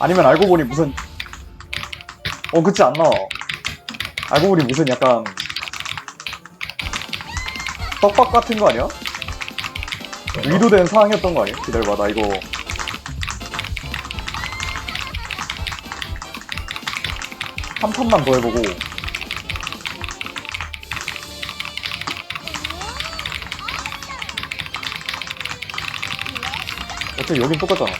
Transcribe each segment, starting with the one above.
아니면 알고 보니 무슨 어 그치 안 나와. 알고 보니 무슨 약간 떡밥 같은 거 아니야? 의도된 상황이었던 거 아니야? 기다려봐 나 이거. 한 판만 더 해보고. 어차피 여긴 똑같잖아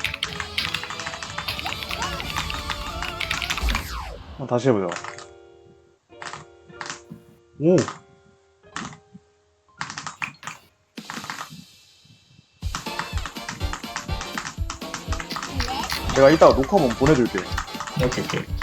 한번 다시 해보자. 오. 내가 이따가 녹화본 보내줄게. 오케이 오케이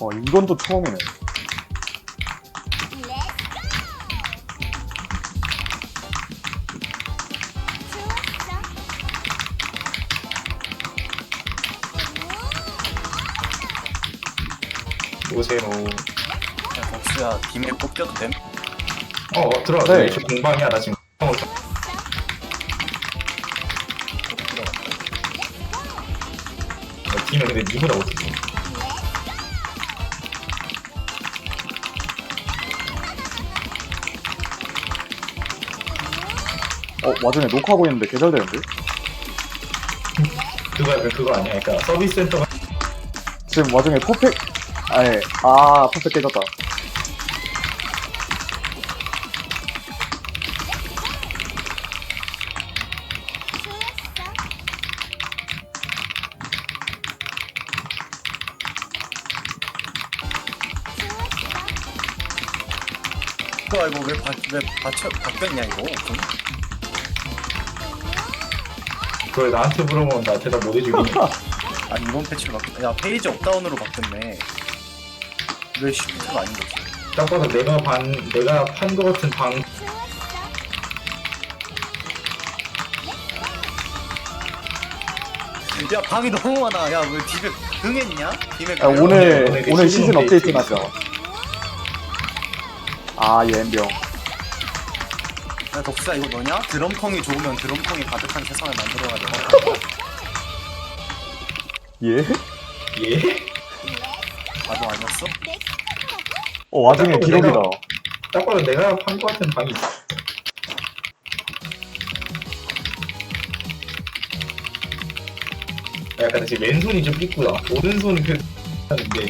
어 이건 또 처음이네 오세요 야, 덕수야, 빔에 뽑혀도 됨? 어 어, 들어와 네. 네. 저 공방이야 나 지금 어, 저- 어, 팀은 근데 니보다 못해 어 와중에 녹화하고 있는데 개잘되는데? 그거 약간 그거 아니야 그러니까 서비스 센터가 지금 와중에 퍼펙 아예 아 퍼펙 깨졌다 그거 이거 왜, 바, 왜 받쳐, 바뀌었냐, 이거? 그럼? 그걸 나한테 물어보면 나 대답 못 해주긴 해 아니, 이번 패치로 바뀌 야, 페이지 업다운으로 바뀌었네. 왜 시프트가 아닌 거지? 딱 봐서 내가 반 내가 판 거 같은 방 야, 방이 너무 많아. 야, 왜 빔에 흥했냐? 빔에 야, 오늘 오늘 시즌 시즌 업데이트 나죠 아 예 엠병 야, 덕수야, 이거 너냐? 드럼통이 좋으면 드럼통이 가득한 세상을 만들어가지고. 예? 예? 나도 아니었어? 어 와중에 기록이다 딱 봐도 내가 판거 같은 방이 있어 약간 지금 왼손이 좀 삐꾸다 오른손 그 하는데